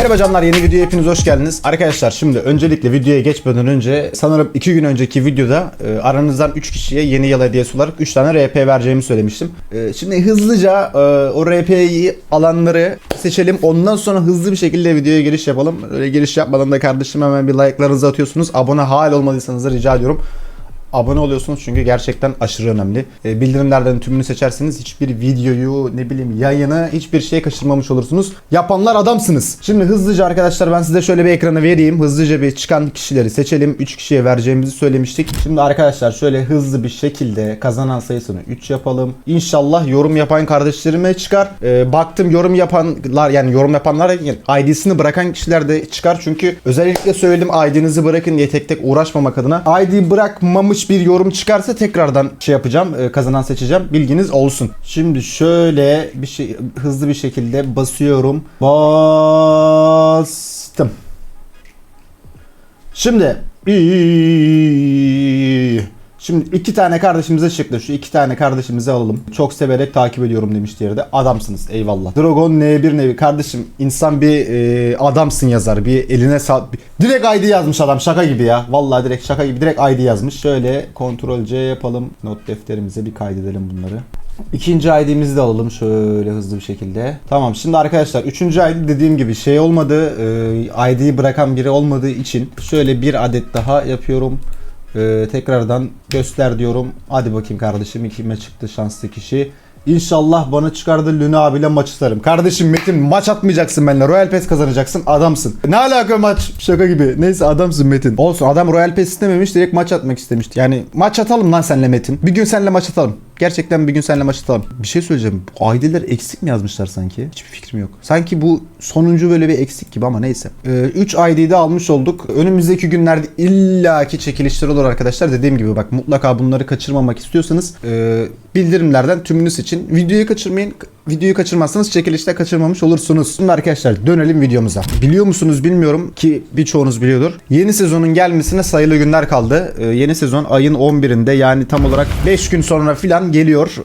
Merhaba canlar yeni videoya hepiniz hoş geldiniz. Arkadaşlar şimdi öncelikle videoya geçmeden önce sanırım 2 gün önceki videoda e, aranızdan 3 kişiye yeni yıl hediyesi olarak 3 tane RP vereceğimi söylemiştim. E, şimdi hızlıca e, o RP'yi alanları seçelim. Ondan sonra hızlı bir şekilde videoya giriş yapalım. Öyle giriş yapmadan da kardeşim hemen bir like'larınızı atıyorsunuz. Abone hal olmadıysanız da rica ediyorum abone oluyorsunuz çünkü gerçekten aşırı önemli. E, bildirimlerden tümünü seçerseniz hiçbir videoyu ne bileyim yayını hiçbir şey kaçırmamış olursunuz. Yapanlar adamsınız. Şimdi hızlıca arkadaşlar ben size şöyle bir ekranı vereyim. Hızlıca bir çıkan kişileri seçelim. 3 kişiye vereceğimizi söylemiştik. Şimdi arkadaşlar şöyle hızlı bir şekilde kazanan sayısını 3 yapalım. İnşallah yorum yapan kardeşlerime çıkar. E, baktım yorum yapanlar yani yorum yapanlar yani ID'sini bırakan kişiler de çıkar. Çünkü özellikle söyledim ID'nizi bırakın diye tek tek uğraşmamak adına. ID bırakmamış bir yorum çıkarsa tekrardan şey yapacağım. e, kazanan seçeceğim. Bilginiz olsun. Şimdi şöyle bir şey hızlı bir şekilde basıyorum. Bastım. Şimdi Şimdi iki tane kardeşimize çıktı. Şu iki tane kardeşimizi alalım. Çok severek takip ediyorum demiş diğeri de. Adamsınız eyvallah. Dragon N1 nevi. Kardeşim insan bir e, adamsın yazar. Bir eline sağ... Direkt ID yazmış adam şaka gibi ya. Vallahi direkt şaka gibi direkt ID yazmış. Şöyle Ctrl C yapalım. Not defterimize bir kaydedelim bunları. İkinci ID'mizi de alalım şöyle hızlı bir şekilde. Tamam şimdi arkadaşlar üçüncü ID dediğim gibi şey olmadı. E, ID'yi bırakan biri olmadığı için şöyle bir adet daha yapıyorum. Ee, tekrardan göster diyorum. Hadi bakayım kardeşim ikime çıktı şanslı kişi. İnşallah bana çıkardı Luna abiyle maç atarım. Kardeşim Metin maç atmayacaksın benimle. Royal Pass kazanacaksın. Adamsın. Ne alaka maç? Şaka gibi. Neyse adamsın Metin. Olsun adam Royal Pass istememiş. Direkt maç atmak istemişti. Yani maç atalım lan senle Metin. Bir gün senle maç atalım. Gerçekten bir gün seninle maç atalım. Bir şey söyleyeceğim. ID'ler eksik mi yazmışlar sanki? Hiçbir fikrim yok. Sanki bu sonuncu böyle bir eksik gibi ama neyse. 3 ee, ID'de almış olduk. Önümüzdeki günlerde illaki çekilişler olur arkadaşlar. Dediğim gibi bak mutlaka bunları kaçırmamak istiyorsanız e, bildirimlerden tümünü seçin. Videoyu kaçırmayın. Videoyu kaçırmazsanız çekilişte kaçırmamış olursunuz. Şimdi arkadaşlar dönelim videomuza. Biliyor musunuz bilmiyorum ki birçoğunuz biliyordur. Yeni sezonun gelmesine sayılı günler kaldı. Ee, yeni sezon ayın 11'inde yani tam olarak 5 gün sonra filan geliyor.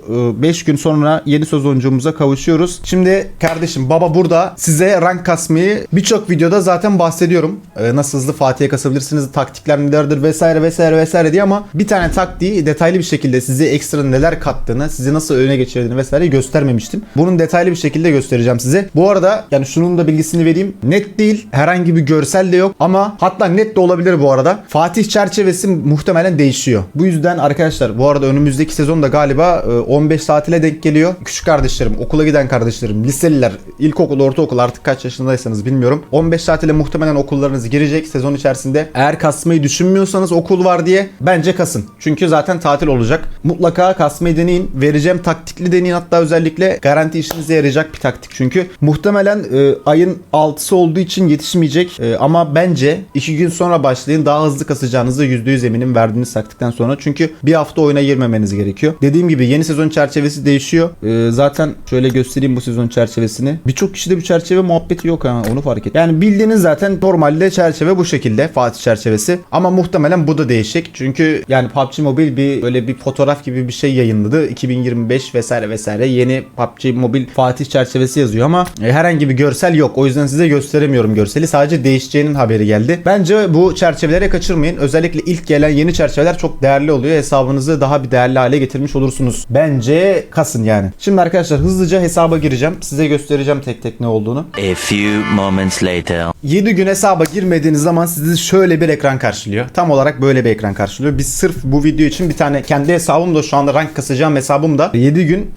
5 gün sonra yeni sezoncumuza kavuşuyoruz. Şimdi kardeşim baba burada size rank kasmayı birçok videoda zaten bahsediyorum. Ee, nasıl hızlı Fatih'e kasabilirsiniz, taktikler nelerdir vesaire vesaire vesaire diye ama bir tane taktiği detaylı bir şekilde size ekstra neler kattığını, sizi nasıl öne geçirdiğini vesaire göstermemiştim. Bunun detaylı bir şekilde göstereceğim size. Bu arada yani şunun da bilgisini vereyim. Net değil. Herhangi bir görsel de yok ama hatta net de olabilir bu arada. Fatih çerçevesi muhtemelen değişiyor. Bu yüzden arkadaşlar bu arada önümüzdeki sezon da galiba 15 tatile denk geliyor. Küçük kardeşlerim, okula giden kardeşlerim, liseliler, ilkokul, ortaokul artık kaç yaşındaysanız bilmiyorum. 15 tatile muhtemelen okullarınız girecek sezon içerisinde. Eğer kasmayı düşünmüyorsanız okul var diye bence kasın. Çünkü zaten tatil olacak. Mutlaka kasmayı deneyin. Vereceğim taktikli deneyin hatta özellikle garanti işinize yarayacak bir taktik çünkü. Muhtemelen e, ayın 6'sı olduğu için yetişmeyecek e, ama bence 2 gün sonra başlayın daha hızlı kasacağınızı %100 eminim verdiğiniz taktikten sonra. Çünkü bir hafta oyuna girmemeniz gerekiyor. Dediğim gibi yeni sezon çerçevesi değişiyor. E, zaten şöyle göstereyim bu sezon çerçevesini. Birçok kişide bir çerçeve muhabbeti yok ha onu fark et. Yani bildiğiniz zaten normalde çerçeve bu şekilde Fatih çerçevesi ama muhtemelen bu da değişecek. Çünkü yani PUBG Mobile bir böyle bir fotoğraf gibi bir şey yayınladı. 2025 vesaire vesaire yeni PUBG Mobil Fatih çerçevesi yazıyor ama e, herhangi bir görsel yok. O yüzden size gösteremiyorum görseli. Sadece değişeceğinin haberi geldi. Bence bu çerçevelere kaçırmayın. Özellikle ilk gelen yeni çerçeveler çok değerli oluyor. Hesabınızı daha bir değerli hale getirmiş olursunuz. Bence kasın yani. Şimdi arkadaşlar hızlıca hesaba gireceğim. Size göstereceğim tek tek ne olduğunu. A few moments later. 7 gün hesaba girmediğiniz zaman sizi şöyle bir ekran karşılıyor. Tam olarak böyle bir ekran karşılıyor. Biz sırf bu video için bir tane kendi hesabım da şu anda rank kasacağım hesabım da 7 gün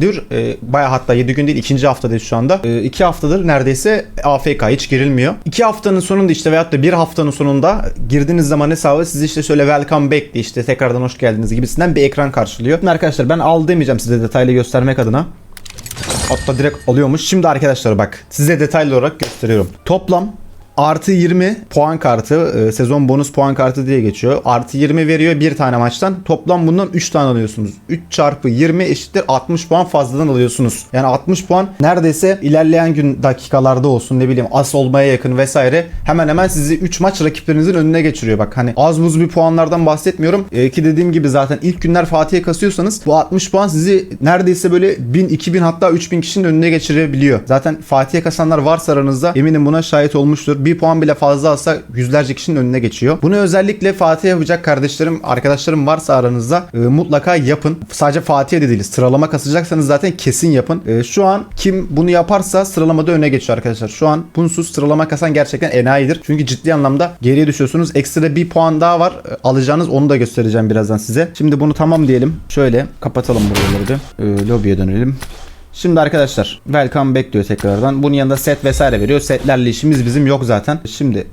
dür e, baya hatta 7 gün değil ikinci haftadayız şu anda. 2 haftadır neredeyse AFK hiç girilmiyor. 2 haftanın sonunda işte veyahut da bir haftanın sonunda girdiğiniz zaman hesabı sizi işte şöyle welcome back diye işte tekrardan hoş geldiniz gibisinden bir ekran karşılıyor. Şimdi arkadaşlar ben al demeyeceğim size detaylı göstermek adına. Hatta direkt alıyormuş. Şimdi arkadaşlar bak size detaylı olarak gösteriyorum. Toplam artı 20 puan kartı e, sezon bonus puan kartı diye geçiyor. Artı 20 veriyor bir tane maçtan. Toplam bundan 3 tane alıyorsunuz. 3 çarpı 20 eşittir 60 puan fazladan alıyorsunuz. Yani 60 puan neredeyse ilerleyen gün dakikalarda olsun ne bileyim as olmaya yakın vesaire hemen hemen sizi 3 maç rakiplerinizin önüne geçiriyor. Bak hani az buz bir puanlardan bahsetmiyorum. E, ki dediğim gibi zaten ilk günler Fatih'e kasıyorsanız bu 60 puan sizi neredeyse böyle 1000, 2000 hatta 3000 kişinin önüne geçirebiliyor. Zaten Fatih'e kasanlar varsa aranızda eminim buna şahit olmuştur. Bir puan bile fazla alsa yüzlerce kişinin önüne geçiyor. Bunu özellikle Fatih yapacak kardeşlerim, arkadaşlarım varsa aranızda e, mutlaka yapın. Sadece Fatih'e de değil. Sıralama kasacaksanız zaten kesin yapın. E, şu an kim bunu yaparsa sıralamada öne geçiyor arkadaşlar. Şu an bunsuz sıralama kasan gerçekten enayidir. Çünkü ciddi anlamda geriye düşüyorsunuz. Ekstra bir puan daha var. E, alacağınız onu da göstereceğim birazdan size. Şimdi bunu tamam diyelim. Şöyle kapatalım buraları bir. E, lobiye dönelim. Şimdi arkadaşlar welcome back diyor tekrardan. Bunun yanında set vesaire veriyor. Setlerle işimiz bizim yok zaten. Şimdi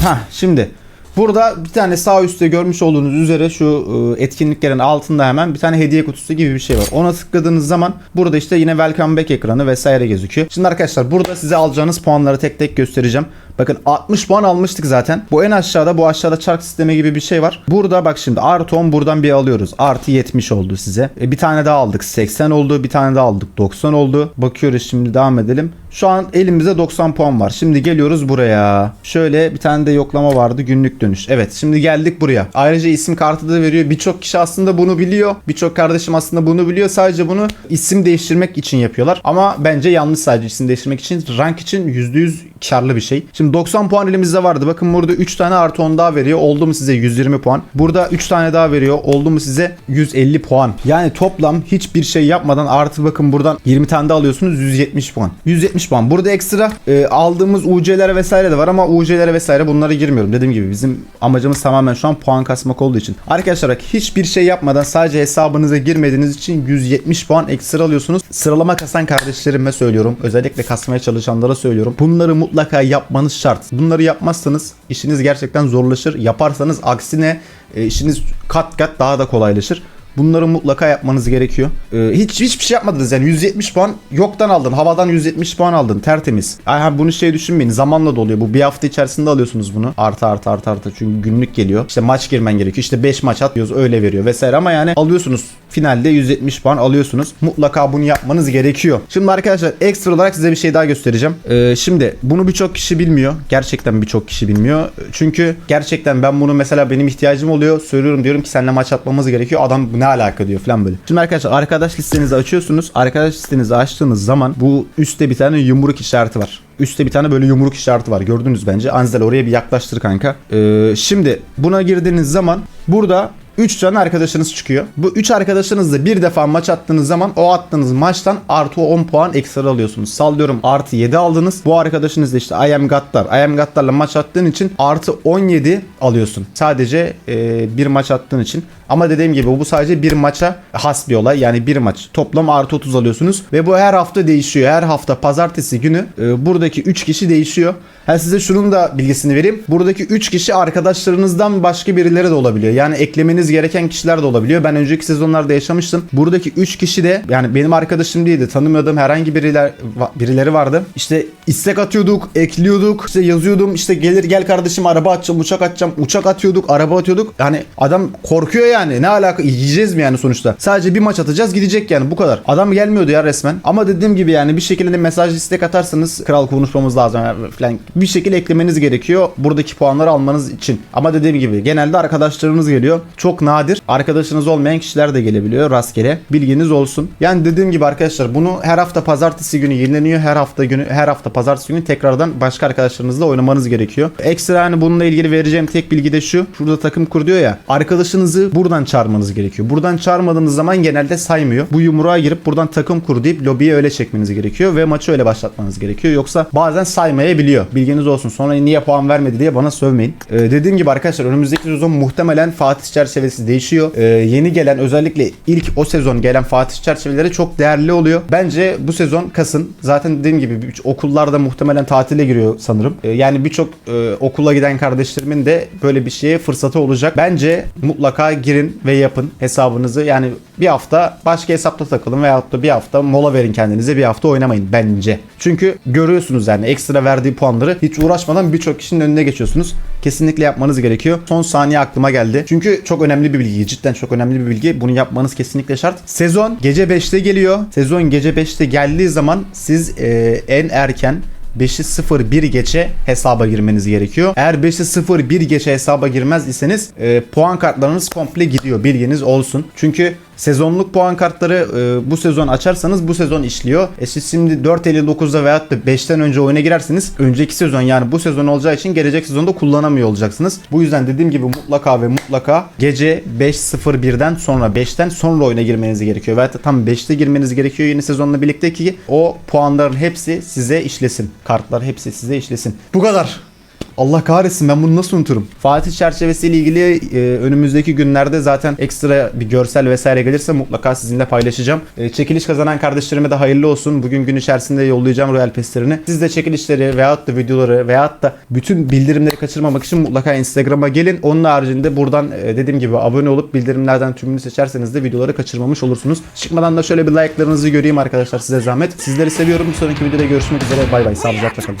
Ha şimdi burada bir tane sağ üstte görmüş olduğunuz üzere şu e, etkinliklerin altında hemen bir tane hediye kutusu gibi bir şey var. Ona tıkladığınız zaman burada işte yine welcome back ekranı vesaire gözüküyor. Şimdi arkadaşlar burada size alacağınız puanları tek tek göstereceğim. Bakın 60 puan almıştık zaten. Bu en aşağıda bu aşağıda çark sistemi gibi bir şey var. Burada bak şimdi artı 10 buradan bir alıyoruz. Artı 70 oldu size. E, bir tane daha aldık. 80 oldu. Bir tane daha aldık. 90 oldu. Bakıyoruz şimdi devam edelim. Şu an elimizde 90 puan var. Şimdi geliyoruz buraya. Şöyle bir tane de yoklama vardı. Günlük dönüş. Evet şimdi geldik buraya. Ayrıca isim kartı da veriyor. Birçok kişi aslında bunu biliyor. Birçok kardeşim aslında bunu biliyor. Sadece bunu isim değiştirmek için yapıyorlar. Ama bence yanlış sadece isim değiştirmek için. Rank için %100 karlı bir şey. Şimdi 90 puan elimizde vardı. Bakın burada 3 tane artı 10 daha veriyor. Oldu mu size 120 puan. Burada 3 tane daha veriyor. Oldu mu size 150 puan. Yani toplam hiçbir şey yapmadan artı bakın buradan 20 tane daha alıyorsunuz 170 puan. 170 puan. Burada ekstra e, aldığımız UC'lere vesaire de var ama UC'lere vesaire bunlara girmiyorum. Dediğim gibi bizim amacımız tamamen şu an puan kasmak olduğu için. Arkadaşlar hiçbir şey yapmadan sadece hesabınıza girmediğiniz için 170 puan ekstra alıyorsunuz. Sıralama kasan kardeşlerime söylüyorum. Özellikle kasmaya çalışanlara söylüyorum. Bunları mutlaka yapmanız şart. Bunları yapmazsanız işiniz gerçekten zorlaşır. Yaparsanız aksine e, işiniz kat kat daha da kolaylaşır. Bunları mutlaka yapmanız gerekiyor. Ee, hiç hiçbir şey yapmadınız yani 170 puan yoktan aldın. Havadan 170 puan aldın. Tertemiz. Ha, bunu şey düşünmeyin. Zamanla doluyor. Bu bir hafta içerisinde alıyorsunuz bunu. Artı artı artı artı. Çünkü günlük geliyor. İşte maç girmen gerekiyor. İşte 5 maç atıyoruz öyle veriyor vesaire ama yani alıyorsunuz. Finalde 170 puan alıyorsunuz. Mutlaka bunu yapmanız gerekiyor. Şimdi arkadaşlar ekstra olarak size bir şey daha göstereceğim. Ee, şimdi bunu birçok kişi bilmiyor. Gerçekten birçok kişi bilmiyor. Çünkü gerçekten ben bunu mesela benim ihtiyacım oluyor. Söylüyorum diyorum ki seninle maç atmamız gerekiyor. Adam ne alaka diyor falan böyle. Şimdi arkadaşlar arkadaş listenizi açıyorsunuz. Arkadaş listenizi açtığınız zaman bu üstte bir tane yumruk işareti var. Üstte bir tane böyle yumruk işareti var. Gördünüz bence. Anzel oraya bir yaklaştır kanka. Ee, şimdi buna girdiğiniz zaman burada 3 tane arkadaşınız çıkıyor. Bu 3 arkadaşınızla bir defa maç attığınız zaman o attığınız maçtan artı 10 puan ekstra alıyorsunuz. Sallıyorum artı 7 aldınız. Bu arkadaşınız da işte I am Gattar. I am Gattar'la maç attığın için artı 17 alıyorsun. Sadece e, bir maç attığın için. Ama dediğim gibi bu sadece bir maça has bir olay. Yani bir maç. Toplam artı 30 alıyorsunuz. Ve bu her hafta değişiyor. Her hafta pazartesi günü e, buradaki 3 kişi değişiyor. Ha size şunun da bilgisini vereyim. Buradaki 3 kişi arkadaşlarınızdan başka birileri de olabiliyor. Yani eklemeniz gereken kişiler de olabiliyor. Ben önceki sezonlarda yaşamıştım. Buradaki 3 kişi de yani benim arkadaşım değildi. Tanımadığım herhangi biriler, birileri vardı. İşte istek atıyorduk, ekliyorduk. işte yazıyordum. işte gelir gel kardeşim araba atacağım, uçak atacağım. Uçak atıyorduk, araba atıyorduk. Yani adam korkuyor yani. Ne alaka? Yiyeceğiz mi yani sonuçta? Sadece bir maç atacağız gidecek yani bu kadar. Adam gelmiyordu ya resmen. Ama dediğim gibi yani bir şekilde mesaj istek atarsanız kral konuşmamız lazım yani falan. Bir şekilde eklemeniz gerekiyor buradaki puanları almanız için. Ama dediğim gibi genelde arkadaşlarınız geliyor. Çok nadir. Arkadaşınız olmayan kişiler de gelebiliyor rastgele. Bilginiz olsun. Yani dediğim gibi arkadaşlar bunu her hafta pazartesi günü yenileniyor. Her hafta günü her hafta pazartesi günü tekrardan başka arkadaşlarınızla oynamanız gerekiyor. Ekstra hani bununla ilgili vereceğim tek bilgi de şu. Şurada takım kur diyor ya. Arkadaşınızı buradan çağırmanız gerekiyor. Buradan çağırmadığınız zaman genelde saymıyor. Bu yumruğa girip buradan takım kur deyip lobiye öyle çekmeniz gerekiyor ve maçı öyle başlatmanız gerekiyor. Yoksa bazen saymayabiliyor. Bilginiz olsun. Sonra niye puan vermedi diye bana sövmeyin. Ee, dediğim gibi arkadaşlar önümüzdeki sezon muhtemelen Fatih çerçeve çerçevesi değişiyor. Ee, yeni gelen özellikle ilk o sezon gelen Fatih çerçeveleri çok değerli oluyor. Bence bu sezon kasın. Zaten dediğim gibi okullarda muhtemelen tatile giriyor sanırım. Ee, yani birçok e, okula giden kardeşlerimin de böyle bir şeye fırsatı olacak. Bence mutlaka girin ve yapın hesabınızı. Yani bir hafta başka hesapta takılın veyahut da bir hafta mola verin kendinize. Bir hafta oynamayın bence. Çünkü görüyorsunuz yani ekstra verdiği puanları hiç uğraşmadan birçok kişinin önüne geçiyorsunuz. Kesinlikle yapmanız gerekiyor. Son saniye aklıma geldi. Çünkü çok önemli bir bilgi. Cidden çok önemli bir bilgi. Bunu yapmanız kesinlikle şart. Sezon gece 5'te geliyor. Sezon gece 5'te geldiği zaman siz e, en erken 5'i 01 geçe hesaba girmeniz gerekiyor. Eğer 5'i 01 geçe hesaba girmez iseniz e, puan kartlarınız komple gidiyor. Bilginiz olsun. Çünkü sezonluk puan kartları e, bu sezon açarsanız bu sezon işliyor. E siz şimdi 4.59'da veyahut da 5'ten önce oyuna girerseniz önceki sezon yani bu sezon olacağı için gelecek sezonda kullanamıyor olacaksınız. Bu yüzden dediğim gibi mutlaka ve mutlaka gece 5.01'den sonra 5'ten sonra oyuna girmeniz gerekiyor. Veyahut da tam 5'te girmeniz gerekiyor yeni sezonla birlikte ki o puanların hepsi size işlesin. Kartlar hepsi size işlesin. Bu kadar. Allah kahretsin ben bunu nasıl unuturum? Fatih çerçevesiyle ilgili e, önümüzdeki günlerde zaten ekstra bir görsel vesaire gelirse mutlaka sizinle paylaşacağım. E, çekiliş kazanan kardeşlerime de hayırlı olsun. Bugün gün içerisinde yollayacağım Royal Pass'lerini. Siz de çekilişleri veyahut da videoları veyahut da bütün bildirimleri kaçırmamak için mutlaka Instagram'a gelin. Onun haricinde buradan e, dediğim gibi abone olup bildirimlerden tümünü seçerseniz de videoları kaçırmamış olursunuz. Çıkmadan da şöyle bir like'larınızı göreyim arkadaşlar size zahmet. Sizleri seviyorum. Bir sonraki videoda görüşmek üzere. Bay bay. Sağlıcakla kalın.